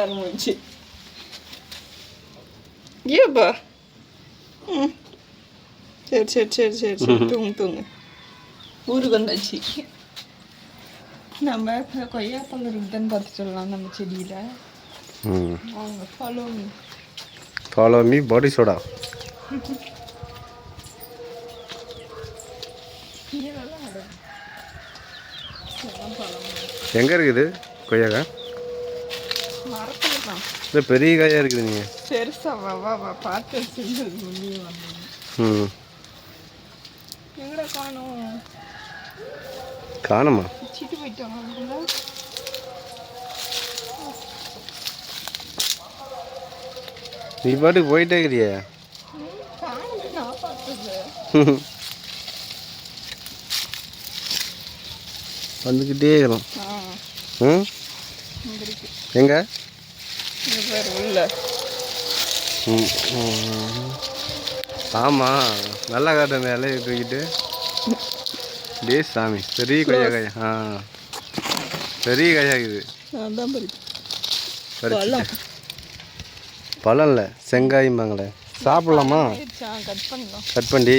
வேலை முடிஞ்சு ஏப்பா ம் சரி சரி சரி சரி சரி தூங்கு தூங்கு ஊருக்கு வந்தாச்சு நம்ம கொய்யாப்பழம் இருக்குதுன்னு பார்த்து சொல்லலாம் நம்ம செடியில் ம் அவங்க ஃபாலோ ஃபாலோ மீ பாடி சோடா எங்கே இருக்குது கொய்யாக்கா இல்லை பெரிய காயாக இருக்குது நீங்கள் பெருசா வா வா வா பார்த்து செஞ்சது முன்னே ம். எங்கடா காணும்? காணுமா? பிச்சுட்டு போயிட்டோம் அதுக்குள்ள நீ பாட்டுக்கு போயிட்டே இருக்கிறியே. வந்துக்கிட்டே இருக்கிறோம். ம்? எங்கே? ம். ஆமாம் நல்லா காட்டு அந்த இலையை தூக்கிட்டு. டே சாமி பெரிய கொய்யா காயா ஆ. பெரிய காயா இது. பழம். இல்லை செங்காயும்பாங்களே சாப்பிட்லாமா? கட் பண்ணி.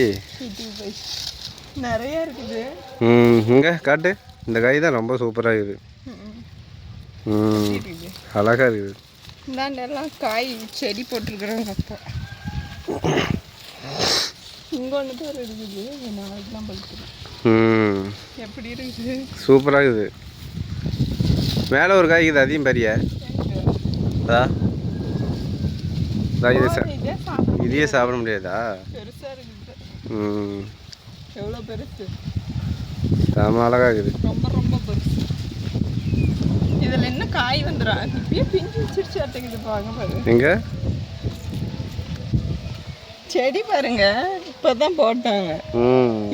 நிறைய இருக்குது. ம் இங்கே காட்டு. இந்த காய் தான் ரொம்ப சூப்பராக இருக்குது. ம். அழகாக இருக்குது. இந்தாண்டெல்லாம் காய் செடி போட்டிருக்குறாங்க அப்போ. இங்கே ஒன்று பேர் இருக்குது. நாளைக்கு தான் பழுத்துரும் ம். எப்படி இருக்குது? சூப்பராக இருக்குது. மேலே ஒரு காய் இருக்குது அதையும் பெரிய? இதா இது இதே இதையே சாப்பிட முடியாதா? பெருசாக இருக்குது. ம். எவ்வளோ பெருசு? செம அழகாக இருக்குது. ரொம்ப ரொம்ப பெருசு. இதில் என்ன காய் வந்துடும் இப்பயே பிஞ்சு வச்சிருச்சு அட்டைக்குது பாருங்க பாரு. எங்கே? செடி பாருங்க இப்போதான் போட்டாங்க.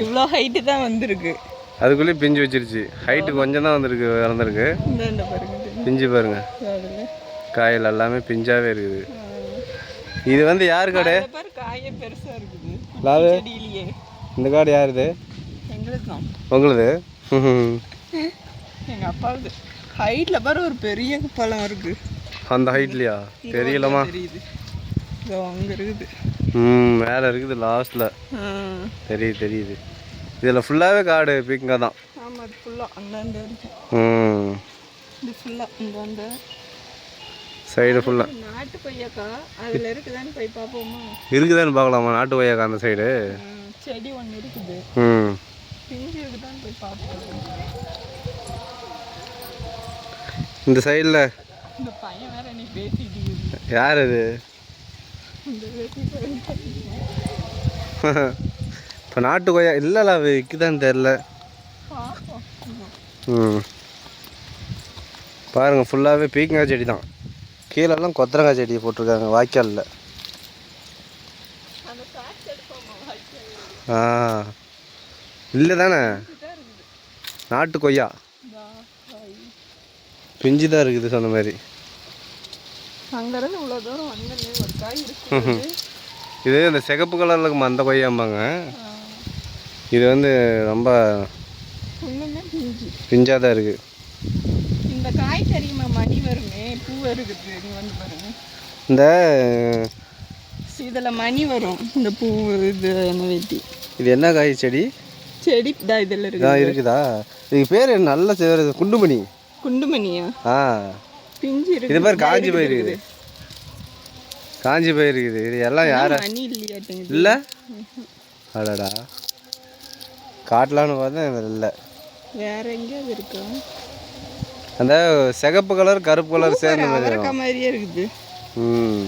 இவ்வளோ ஹைட்டு தான் வந்திருக்கு. அதுக்குள்ளேயே பிஞ்சு வச்சிருச்சு. ஹைட்டு கொஞ்சம் தான் வந்திருக்கு வளர்ந்துருக்கு. பாருங்க. பிஞ்சு பாருங்க. பாருங்க காயில் எல்லாமே பிஞ்சாவே இருக்குது. இது வந்து யார் கடை? காயே பெருசா இருக்குது. லாவு இந்த காடு யாருது எங்களுக்கு தான் உங்களுது. எங்க அப்பாவுது. ஹைட்ல பாரு ஒரு பெரிய பழம் இருக்கு. அந்த ஹைட்லையா தெரியலமா தெரியுது. இதோ அங்க இருக்குது. ம் மேலே இருக்குது லாஸ்ட்டில் ஆ. தெரியுது தெரியுது. இதில் ஃபுல்லாகவே காடு பீக்கங்காய் தான். ஆமா அது ஃபுல்லா அந்தாண்ட இருக்கு. ம். இது ஃபுல்லா இந்தாண்ட சைடு ஃபுல்லாக நாட்டு கொய்யாக்கா. அதுல இருக்குதான்னு போய் பார்ப்போமா இருக்குதான்னு பார்க்கலாமா? நாட்டு கொய்யாக்கா அந்த சைடு செடி ஒன்று இருக்குது. ம். பிஞ்சு இருக்குதான்னு போய் பார்ப்போம் இந்த சைடில் யார் அது? இப்போ நாட்டு கொய்யா இல்லைல்ல விற்குதான்னு தெரில ம். பாருங்கள் ஃபுல்லாகவே பீக்கங்காய் செடி தான். கீழெல்லாம் கொத்தரங்காய் செடி போட்டிருக்காங்க வாய்க்காலில். ஆ. இல்லை தானே? நாட்டு கொய்யா. பிஞ்சு தான் இருக்குது சொன்ன மாதிரி. அங்கிருந்து இவ்வளோ தூரம் வந்தனே ஒரு காய் இருக்குது. இது இந்த சிகப்பு கலரில் இருக்கும் அந்த கொய்யாம்பாங்க? இது வந்து ரொம்ப பிஞ்சாக தான் இருக்குது இந்த காய் தெரியுமா மணி வருமே பூ இருக்குது நீ வந்து பாருங்க. இந்த இதில் மணி வரும் இந்த பூ இது என்ன வெட்டி. இது என்ன காய் செடி? செடி தான் இதில் இருக்கு இதான் இருக்குதா? இதுக்கு பேர் நல்ல குண்டுமணி. குண்டுமணியா? ஆ. பிஞ்சு இருக்கு இது மாதிரி காஞ்சி போயிருக்குது. காஞ்சி போயிருக்குது. இது எல்லாம் யார்? மணி இல்லையாட்டுங்குது இல்லை? அடடா. காட்டலான்னு பார்த்தா இது இல்லை. வேற எங்கேயாவது இருக்கா? அந்த சிகப்பு கலர் கருப்பு கலர் சேர்ந்த மாதிரி அவரக்காய் மாதிரியே இருக்குது. ம்.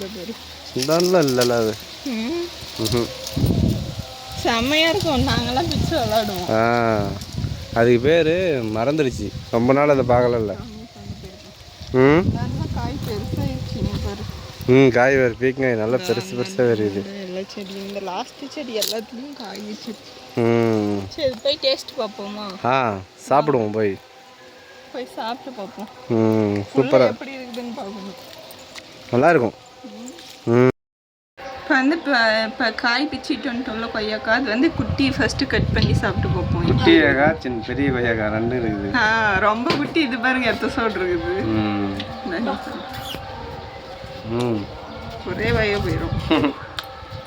பாரு. இதான்லாம் இல்லைல்ல அது. ம். ம்ஹும். செம்மையா இருக்கும். நாங்கெல்லாம் பிச்சு விளாடுவோம். ஆ. அதுக்கு பேர் மறந்துடுச்சு ரொம்ப நாள் அதை பார்க்கலல்ல. ம்? நல்லா ம் காய் வேறு பீக்கங்காய் நல்லா பெருசு பெருசாக வருது. எல்லா செடி இந்த லாஸ்ட் செடி எல்லாத்துலேயும் காய் வச்சிருச்சு ம். சரி போய் டேஸ்ட் பார்ப்போமா? ஆ சாப்பிடுவோம் போய். போய் சாப்பிட்டு பார்ப்போம். ம் சூப்பராக எப்படி இருக்குதுன்னு பார்க்கணும். நல்லாயிருக்கும். ம். வந்து இப்போ இப்போ காய் பிச்சிட்டு வந்துட்டோம்ல கொய்யாக்கா அது வந்து குட்டி ஃபர்ஸ்ட் கட் பண்ணி சாப்பிட்டு பார்ப்போம். குட்டி கொய்யாக்கா சின்ன பெரிய கொய்யாக்கா ரெண்டும் இருக்குது. ஆ ரொம்ப குட்டி இது பாருங்க எத்த சோடு இருக்குது. ம். ம். ஒரே வய போயிடும்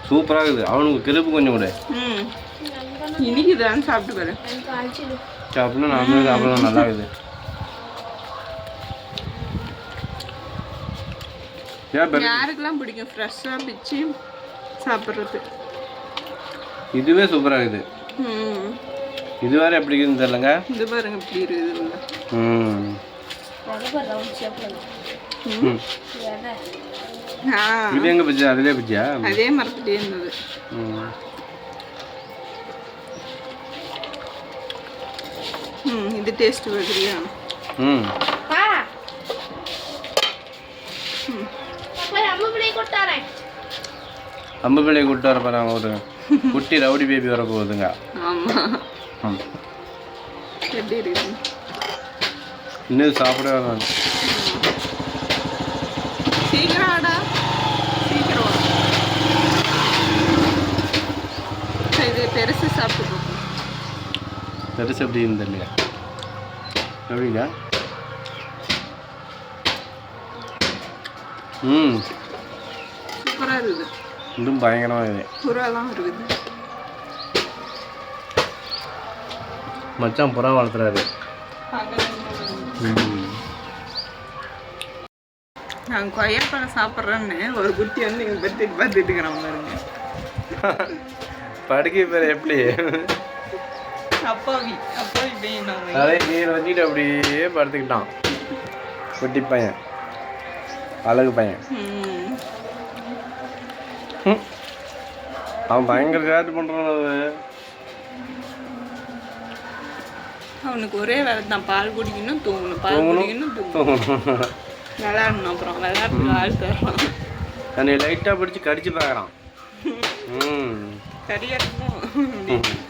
சூப்பராக இருக்குது. அவனுக்கு கிருப்பு கொஞ்சம் கூட. ம். இன்னைக்கு தான் சாப்பிட்டு பாரு. சாப்பிடணும் நாமளும் சாப்பிடணும் நல்லா இருக்குது. யாருக்கெல்லாம் பிடிக்கும்? ஃப்ரெஷ்ஷாக பிச்சு சாப்பிட்றது. இதுவே சூப்பராக இருக்குது. ம். இது வேற எப்படி இருக்குதுன்னு தெரியலங்க. இது பாருங்க இப்படி இருக்குது உள்ள. ம். இது எங்கே பிச்சா? அதிலே பிச்சியா? அதே மரத்துலேயே இருந்தது. ம். இது டேஸ்ட் வருதுயா ம். அம்பு பிள்ளையை கூப்பிட்டு வர போகிறாங்க ஒரு குட்டி ரவுடி பேபி வர போகுதுங்க இன்னும் சாப்பிடவே வேணாம் பெருசு சாப்பிட்டு பெருசு எப்படி இருந்து இல்லையா எப்படிங்க ம். சூப்பராக இருக்குது. இன்னும் பயங்கரமாக இருக்குது புறாலாம் இருக்குது மச்சான் புறா வளர்த்துறாரு. நான் கொய்யாப்பழம் சாப்பிட்றேன்னு ஒரு குட்டி வந்து இங்கே பத்திட்டு பார்த்துட்டு இருக்கிறான் பாருங்க. படுக்கை பேர் எப்படி? அப்பாவி அப்பாவி அதே நீர் வச்சுட்டு அப்படியே படுத்துக்கிட்டான். குட்டி பையன். அழகு பையன் ம். ம். அவன் பயங்கர சேட்டு பண்ணுறான் அவன் அவனுக்கு ஒரே வேலை தான் பால் குடிக்கணும் தூங்கணும். பால் குடிக்கணும் தூங்கணும். விளையாடணும் அப்புறம் விளையாட்டு ஆள் தர்றான் என்னை லைட்டாக பிடிச்சி கடிச்சு பார்க்குறான். ம். சரியா இருக்கும்